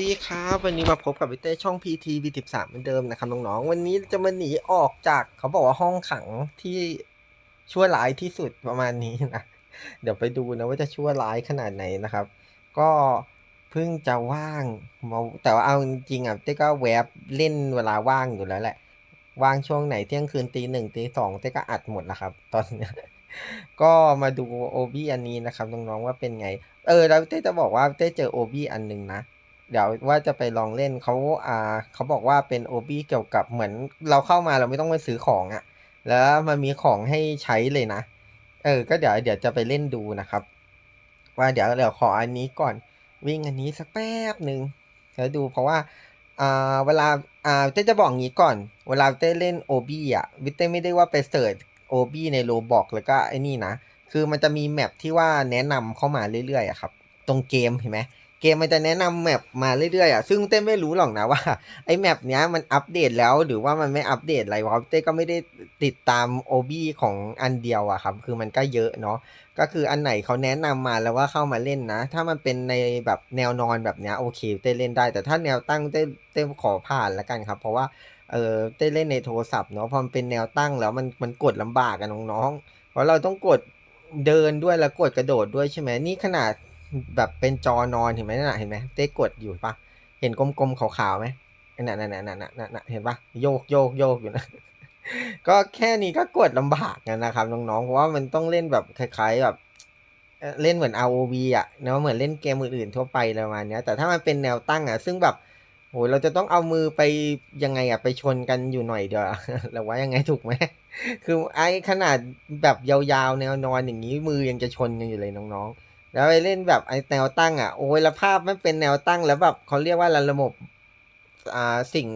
ดีครับ วันนี้มาพบกับพี่เต้ช่อง PT V13 เหมือนเดิมนะครับน้องๆ วันนี้จะมาหนีออกจากเขาบอกว่าห้องขังที่ชั่วร้ายที่สุดประมาณนี้นะ เดี๋ยวไปดูนะว่าจะชั่วร้ายขนาดไหนนะครับ ก็เพิ่งจะว่างมาแต่ว่าเอาจริงๆอะเต้ก็แวบเล่นเวลาว่างอยู่แล้วแหละ ว่างช่วงไหนเที่ยงคืนตีหนึ่งตีสองเต้ก็อัดหมดนะครับ ตอนนี้ก็มาดูโอบีอันนี้นะครับน้องๆว่าเป็นไง เออแล้วเต้จะบอกว่าเต้เจอโอบีอันหนึ่งนะ เดี๋ยวว่าจะไปลองเล่นเขาอ่าเขาบอกว่าเป็นโอบีเกี่ยวกับเหมือนเราเข้ามาเราไม่ต้องไปซื้อของอะ่ะ แล้วมันมีของให้ใช้เลยนะ เออ ก็เดี๋ยวเดี๋ยวจะไปเล่นดูนะครับ ว่าเดี๋ยวเดี๋ยวขออันนี้ก่อนวิ่งอันนี้สักแป๊บหนึ่งแล้วดูเพราะว่าอ่าเวลาอ่าเต้จะบอกงี้ก่อน เวลาเต้เล่นโอบีอะวิเต้ไม่ได้ว่าไปเสิร์ชโอบีในโลบอกแล้วก็ไอ้นี่นะ คือมันจะมีแมปที่ว่าแนะนำเข้ามาเรื่อยๆอะครับ ตรงเกมเห็นไหม เกมมันจะแนะนำแมปมาเรื่อยๆอะซึ่งเต้ไม่รู้หรอกนะว่าไอ้แมปเนี้ยมันอัปเดตแล้วหรือว่ามันไม่อัปเดตอะไรเพราะเต้ก็ไม่ได้ติดตามโอบีของอันเดียวอะครับ คือมันก็เยอะเนาะก็คืออันไหนเขาแนะนำมาแล้วว่าเข้ามาเล่นนะ ถ้ามันเป็นในแบบแนวนอนแบบเนี้ยโอเคเต้เล่นได้ แต่ถ้าแนวตั้งเต้เต้ขอผ่านล้วกันครับ เพราะว่าเออเต้เล่นในโทรศัพท์เนาะพอมันเป็นแนวตั้งแล้วมันมันกดลำบากกันน้องๆเพราะเราต้องกดเดินด้วยแล้วกดกระโดดด้วยใช่ไหมนี่ขนาด แบบเป็นจอนอนเห็นไหมน่ะเห็นไหมเต้กดอยู่ปะเห็นกลมๆขาวๆไหมนั่นนั่นนั่นนั่นนั่นเห็นปะโยกโยกโยกอยู่นะ ก็แค่นี้ก็กดลำบากนะครับน้องๆเพราะว่ามันต้องเล่นแบบคล้ายๆแบบเล่นเหมือน ROV อะเนาะเหมือนเล่นเกมอื่นๆทั่วไปอะไรประมาณนี้แต่ถ้ามันเป็นแนวตั้งอะ ซึ่งแบบโหเราจะต้องเอามือไปยังไงอะไปชนกันอยู่หน่อยเดียวอะเราว่ายังไงถูกไหมคือไอ้ขนาดแบบยาวๆแนวนอนอย่างนี้มือยังจะชนกันอยู่เลยน้องๆ แล้วไปเล่นแบบไอ้แนวตั้งอะโอ้ยแล้วภาพมันเป็นแนวตั้งแล้วแบบเขาเรียกว่าอะระบบอ่าสิ่ง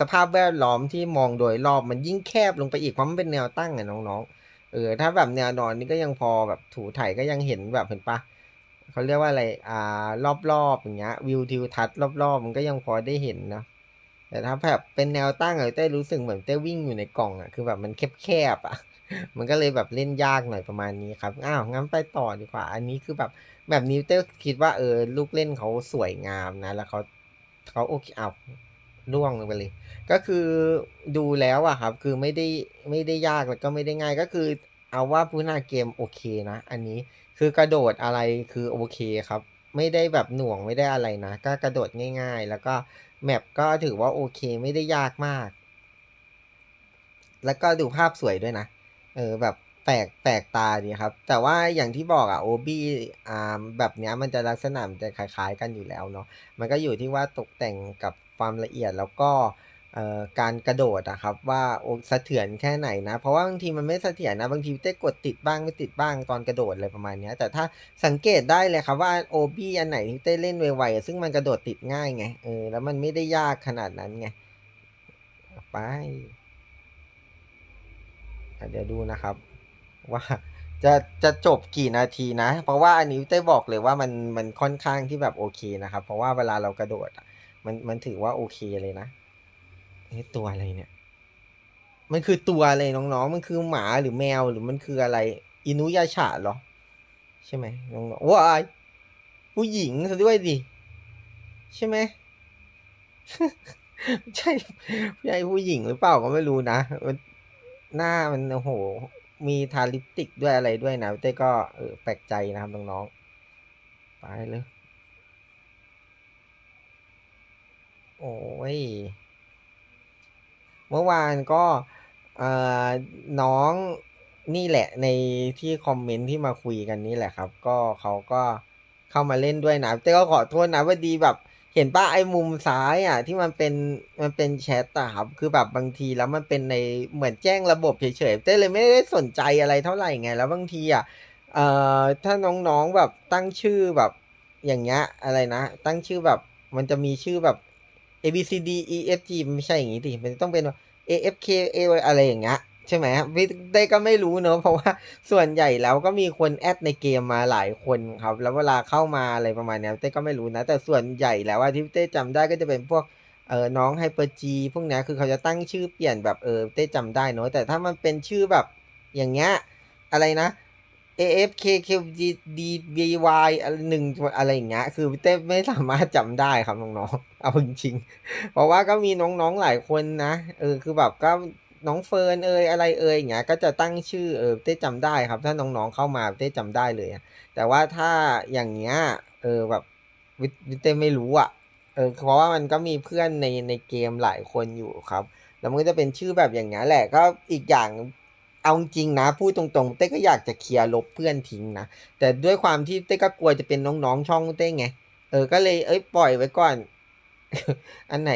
สภาพแวดล้อมที่มองโดยรอบมันยิ่งแคบลงไปอีกเพราะมันเป็นแนวตั้งอะน้องๆเออถ้าแบบแนวนอนนี่ก็ยังพอแบบถูถ่ายก็ยังเห็นแบบเห็นปะเขาเรียกว่าอะไรอ่ารอบๆอย่างเงี้ยวิวทิวทัศน์รอบๆมันก็ยังพอได้เห็นนะแต่ถ้าแบบเป็นแนวตั้งอะเต้รู้สึกเหมือนเต้วิ่งอยู่ในกล่องอะคือแบบมันแคบๆอะ มันก็เลยแบบเล่นยากหน่อยประมาณนี้ครับ อ้าวงั้นไปต่อดีกว่า อันนี้คือแบบแบบนี้เต้คิดว่าเออลูกเล่นเขาสวยงามนะ แล้วเขาเขาโอเคเอาล่วงลงไปเลย ก็คือดูแล้วอะครับ คือไม่ได้ไม่ได้ยากแล้วก็ไม่ได้ง่ายก็คือ เอาว่าพื้นาเกมโอเคนะ อันนี้คือกระโดดอะไรคือโอเคครับ ไม่ได้แบบหน่วงไม่ได้อะไรนะ ก็กระโดดง่าย ๆ แล้วก็แมปก็ถือว่าโอเค ไม่ได้ยากมาก แล้วก็ดูภาพสวยด้วยนะ เออแบบแปลกแปลกตาดีครับ แต่ว่าอย่างที่บอกอะโอบี้อ่าแบบเนี้ยมันจะลักษณะมันจะคล้ายๆกันอยู่แล้วเนาะมันก็อยู่ที่ว่าตกแต่งกับความละเอียดแล้วก็เอ่อการกระโดดอะครับว่าโอสะเทือนแค่ไหนนะ เพราะว่าบางทีมันไม่เสถียรนะบางทีเต้กดติดบ้างไม่ติดบ้างตอนกระโดดอะไรประมาณเนี้ยแต่ถ้าสังเกตได้เลยครับว่าโอบี้อันไหนที่เต้เล่นไวๆซึ่งมันกระโดดติดง่ายไงเออแล้วมันไม่ได้ยากขนาดนั้นไงไป เดี๋ยวดูนะครับ ว่าจะจะจบกี่นาทีนะ เพราะว่าอันนี้เต้บอกเลยว่ามันมันค่อนข้างที่แบบโอเคนะครับ เพราะว่าเวลาเรากระโดดมันมันถือว่าโอเคเลยนะเอ๊ะตัวอะไรเนี่ย มันคือตัวอะไรน้องๆ มันคือหมาหรือแมวหรือมันคืออะไร อินุยาฉะเหรอ ใช่ไหมน้องๆว้ายผู้หญิงซะด้วยดิใช่ไหมใช่ใช่ผู้หญิงหรือเปล่าก็ไม่รู้นะมัน หน้ามันโอ้โห มีทาลิปสติกด้วยอะไรด้วยนะเต้ก็เออแปลกใจนะครับน้องๆ ไปเลย โอ้ย เมื่อวานก็เอ่อน้องนี่แหละในที่คอมเมนต์ที่มาคุยกันนี่แหละครับ ก็เขาก็เข้ามาเล่นด้วยนะแต่ก็ขอโทษนะว่าดีแบบ เห็นป้าไอ้มุมซ้ายอะ ที่มันเป็นมันเป็นแชทอะครับคือแบบบางทีแล้วมันเป็นในเหมือนแจ้งระบบเฉยๆเต้เลยไม่ได้สนใจอะไรเท่าไหร่ไง แล้วบางทีอะเอ่อถ้าน้องๆแบบตั้งชื่อแบบอย่างเงี้ยอะไรนะ ตั้งชื่อแบบมันจะมีชื่อแบบ A B C D E F G มันไม่ใช่อย่างนี้ดิมันต้องเป็น A F K A อะไรอย่างเงี้ย ใช่ไหมพี่เต้ก็ไม่รู้เนอะเพราะว่าส่วนใหญ่แล้วก็มีคนแอดในเกมมาหลายคนครับ แล้วเวลาเข้ามาอะไรประมาณเนี้ยเต้ก็ไม่รู้นะ แต่ส่วนใหญ่แล้วว่าที่เต้จำได้ก็จะเป็นพวกเออน้องไฮเปอร์จีพวกนี้คือเขาจะตั้งชื่อเปลี่ยนแบบเออเต้จำได้เนอะแต่ถ้ามันเป็นชื่อแบบอย่างเงี้ยอะไรนะ AFK KDBY อะไรหนึ่งอะไรอย่างเงี้ยคือเต้ไม่สามารถจำได้ครับน้องๆเอาจริงๆเพราะว่าก็มีน้องๆหลายคนนะเออคือแบบก็ น้องเฟิร์นเอยอะไรเอยอย่างเงี้ยก็จะตั้งชื่อเออเต้จำได้ครับ ถ้าน้องๆเข้ามาเต้จำได้เลย แต่ว่าถ้าอย่างเงี้ยเออแบบวิวิเต้ไม่รู้อะเออเพราะว่ามันก็มีเพื่อนในในเกมหลายคนอยู่ครับ แล้วมันก็จะเป็นชื่อแบบอย่างเงี้ยแหละก็อีกอย่างเอาจริงนะพูดตรงๆ เต้ก็อยากจะเคลียร์ลบเพื่อนทิ้งนะ แต่ด้วยความที่เต้ก็กลัวจะเป็นน้องๆช่องเต้ไงเออก็เลยเอ้ยปล่อยไว้ก่อน อันไหน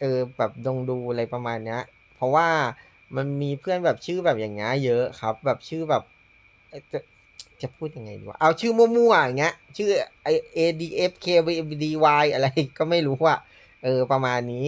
เออแบบดงดูอะไรประมาณเนี้ย เพราะว่ามันมีเพื่อนแบบชื่อแบบอย่างเงี้ยเยอะครับ แบบชื่อแบบจะจะพูดยังไงดีวะเอาชื่อมั่วๆอย่างเงี้ย ชื่อไอ A D F K V D Y อะไรก็ไม่รู้อะเออประมาณนี้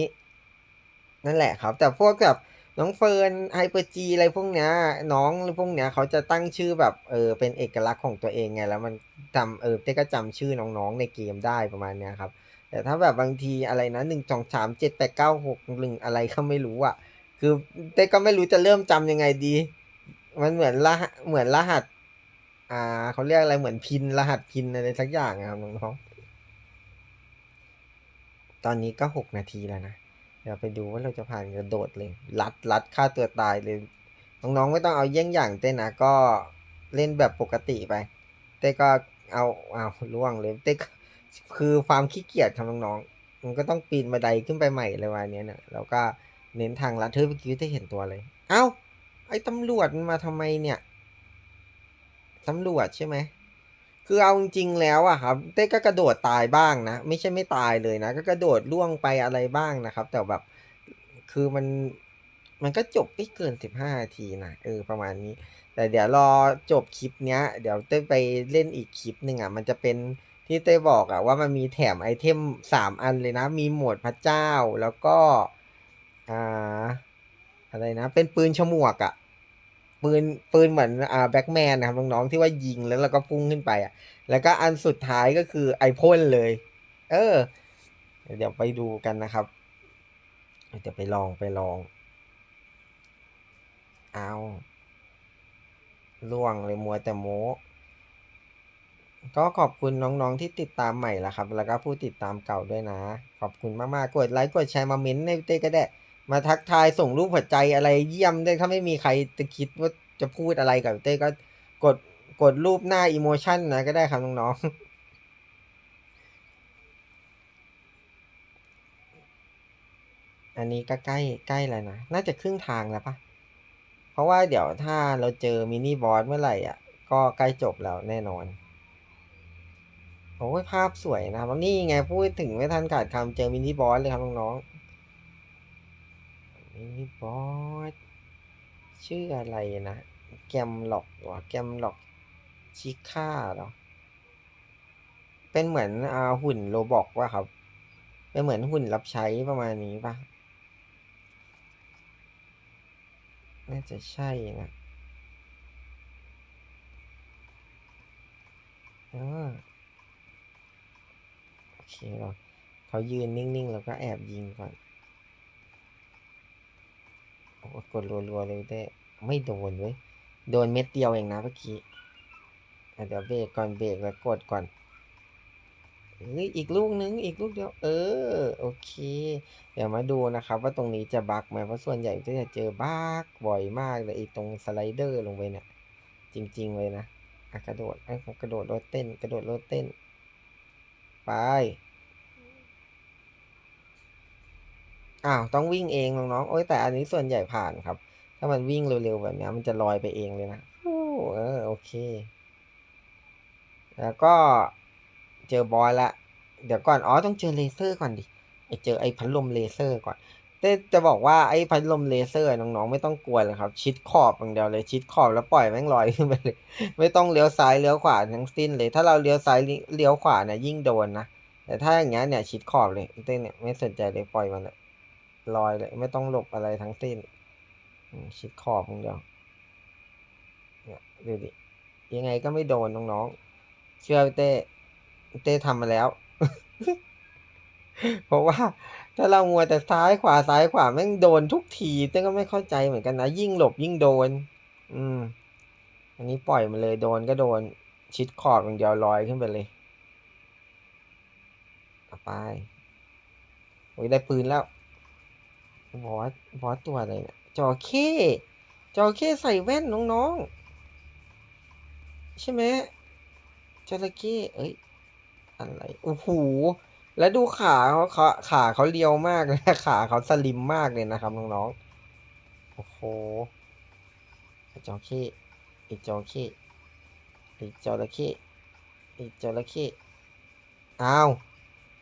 นั่นแหละครับ แต่พวกแบบน้องเฟิร์นไฮเปอร์จีอะไรพวกเนี้ยน้องพวกเนี้ยเขาจะตั้งชื่อแบบเออเป็นเอกลักษณ์ของตัวเองไง แล้วมันจำเออเต้ก็จำชื่อน้องๆในเกมได้ประมาณเนี้ยครับ แต่ถ้าแบบบางทีอะไรนะหนึ่งสองสามเจ็ดแปดเก้าหกหนึ่งอะไรก็ไม่รู้อะ คือเต้ก็ไม่รู้จะเริ่มจำยังไงดี มันเหมือนรหัสเหมือนรหัส อ่าเขาเรียกอะไรเหมือนพินรหัสพินอะไรสักอย่างอะครับน้องๆตอนนี้ก็หกนาทีแล้วนะเดี๋ยวไปดูว่าเราจะผ่านกระโดดเลยรัดรัดฆ่าตัวตายเลยน้องๆไม่ต้องเอาเยี่ยงอย่างเต้นะก็เล่นแบบปกติไป เต้ก็เอาเอาล่วงเลยเต้ก็คือความขี้เกียจของน้องๆมันก็ต้องปีนบันไดขึ้นไปใหม่เลยวันนี้เนี่ยแล้วก็ เน้นทางลัดเธอเมื่อกี้ได้เห็นตัวเลย เอ้า ไอ้ตำรวจมาทำไมเนี่ย ตำรวจใช่ไหม คือเอาจริงๆแล้วอะครับ เต้ก็กระโดดตายบ้างนะ ไม่ใช่ไม่ตายเลยนะ ก็กระโดดล่วงไปอะไรบ้างนะครับ แต่แบบ คือมัน มันก็จบไม่เกินสิบห้านาทีนะ เออ ประมาณนี้ แต่เดี๋ยวรอจบคลิปเนี้ย เดี๋ยวเต้ไปเล่นอีกคลิปหนึ่งอะมันจะเป็นที่เต้บอกอะว่ามันมีแถมไอเทมสามอันเลยนะ มีโหมดพระเจ้าแล้วก็ อ่า อะไรนะ เป็นปืนฉมวกอะ ปืนปืนเหมือนอ่าแบ็กแมนนะครับน้องๆที่ว่ายิงแล้วเราก็พุ่งขึ้นไปอะ แล้วก็อันสุดท้ายก็คือไอพ่นเลย เออ เดี๋ยวไปดูกันนะครับเดี๋ยวไปลองไปลอง เอาล่วงเลยมัวแต่โมก็ขอบคุณน้องๆที่ติดตามใหม่ละครับ แล้วก็ผู้ติดตามเก่าด้วยนะ ขอบคุณมากๆ กดไลค์กดแชร์มาเม้นต์ในเต้ก็ได้ มาทักทายส่งรูปหัวใจอะไรเยี่ยมด้วยถ้าไม่มีใครจะคิดว่าจะพูดอะไรกับเต้ก็กดกดรูปหน้าอีโมชันนะก็ได้ครับน้องๆ อันนี้ก็ใกล้ใกล้แล้วนะ น่าจะครึ่งทางแล้วปะเพราะว่าเดี๋ยวถ้าเราเจอมินิบอสเมื่อไหร่อะ ก็ใกล้จบแล้วแน่นอน โอ้ยภาพสวยนะครับนี่ไงพูดถึงไม่ทันขาดคำเจอมินิบอสเลยครับน้องๆ บอสชื่ออะไรนะ แกมหลอกวะแกมหลอกชิค่าเหรอ เป็นเหมือนอาหุ่นโรบอกว่าครับ เป็นเหมือนหุ่นรับใช้ประมาณนี้ปะน่าจะใช่นะอโอเคเราเขายืนนิ่ง ๆ แล้วก็แอบยิงก่อน กดรัวๆเลยแต่ไม่โดนเว้ย โดนเม็ดเดียวเองนะเมื่อกี้เดี๋ยวเบรกก่อนเบรกแล้วกดก่อนเฮ้ยอีกลูกนึงอีกลูกเดียว เออ โอเค เดี๋ยวมาดูนะครับ ว่าตรงนี้จะบักไหมเพราะส่วนใหญ่ก็จะเจอบักบ่อยมากเลยไอ้ตรงสไลเดอร์ลงไปเนี่ยจริง ๆ เลยนะกระโดดไอ้ยกระโดดรถเต้น กระโดดรถเต้น ไป อ้าวต้องวิ่งเองน้องๆโอ้ยแต่อันนี้ส่วนใหญ่ผ่านครับ ถ้ามันวิ่งเร็วๆแบบนี้มันจะลอยไปเองเลยนะโอ้เออโอเค แล้วก็เจอบอสละ เดี๋ยวก่อนอ๋อต้องเจอเลเซอร์ก่อนดิเจอไอ้พัดลมเลเซอร์ก่อนแต่จะบอกว่าไอ้พัดลมเลเซอร์น้องๆ ไม่ต้องกลัวเลยครับ ชิดขอบอย่างเดียวเลยชิดขอบแล้วปล่อยแม่งลอยขึ้นไปเลย ไม่ต้องเลี้ยวซ้ายเลี้ยวขวาทั้งสิ้นเลย ถ้าเราเลี้ยวซ้ายเลี้ยวขวาเนี่ยยิ่งโดนนะแต่ถ้าอย่างเงี้ยเนี่ยชิดขอบเลยเต้นเนี่ยไม่สนใจเลยปล่อยมันเลย ลอยเลย ไม่ต้องหลบอะไรทั้งสิ้นชิดขอบอย่างเดียวเนี่ยดูดิ ยังไงก็ไม่โดนน้องๆ เชื่อเต้เต้ทำมาแล้ว เพราะว่า ถ้าเรามัวแต่ซ้ายขวาซ้ายขวาแม่งโดนทุกทีเต้ก็ไม่เข้าใจเหมือนกันนะ ยิ่งหลบยิ่งโดน อืม อันนี้ปล่อยมันเลยโดนก็โดน ชิดขอบอย่างเดียวลอยขึ้นไปเลยต่อไปโอ้ยได้ปืนแล้ว บอสบอสตัวอะไรเนี่ยจอเข้จอเข้ใส่แว่นน้องๆ ใช่ไหมจระเข้เอ้ย อะไร โอ้โห แล้วดูขาเขาขาขาเขาเรียวมากเลยขาเขาสลิมมากเลยนะครับน้องๆ โอ้โหไอ้จระเข้ไอ้จระเข้ไอ้จระเข้ไอ้จระเข้อ้าว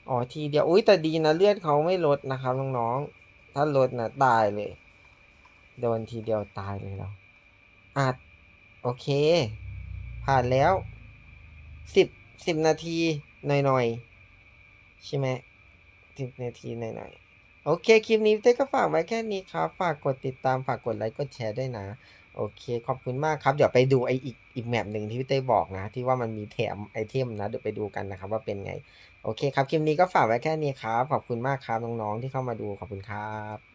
อ๋อทีเดียว อุ้ยแต่ดีนะเลือดเขาไม่ลดนะครับน้องๆ ถ้าลดนะตายเลยโดนทีเดียวตายเลยเราอัดโอเค ผ่านแล้วสิบสิบนาทีหน่อยๆใช่ไหมสิบนาทีหน่อยๆ โอเค คลิปนี้เต้ก็ฝากไว้แค่นี้ครับ ฝากกดติดตามฝากกดไลค์กดแชร์ด้วยนะ โอเค ขอบคุณมากครับ เดี๋ยวไปดูไออีกอีกแมปหนึ่งที่พี่เต้บอกนะ ที่ว่ามันมีแถมไอเทมนะ เดี๋ยวไปดูกันนะครับว่าเป็นไง โอเคครับ คลิปนี้ก็ฝากไว้แค่นี้ครับ ขอบคุณมากครับน้องๆที่เข้ามาดู ขอบคุณครับ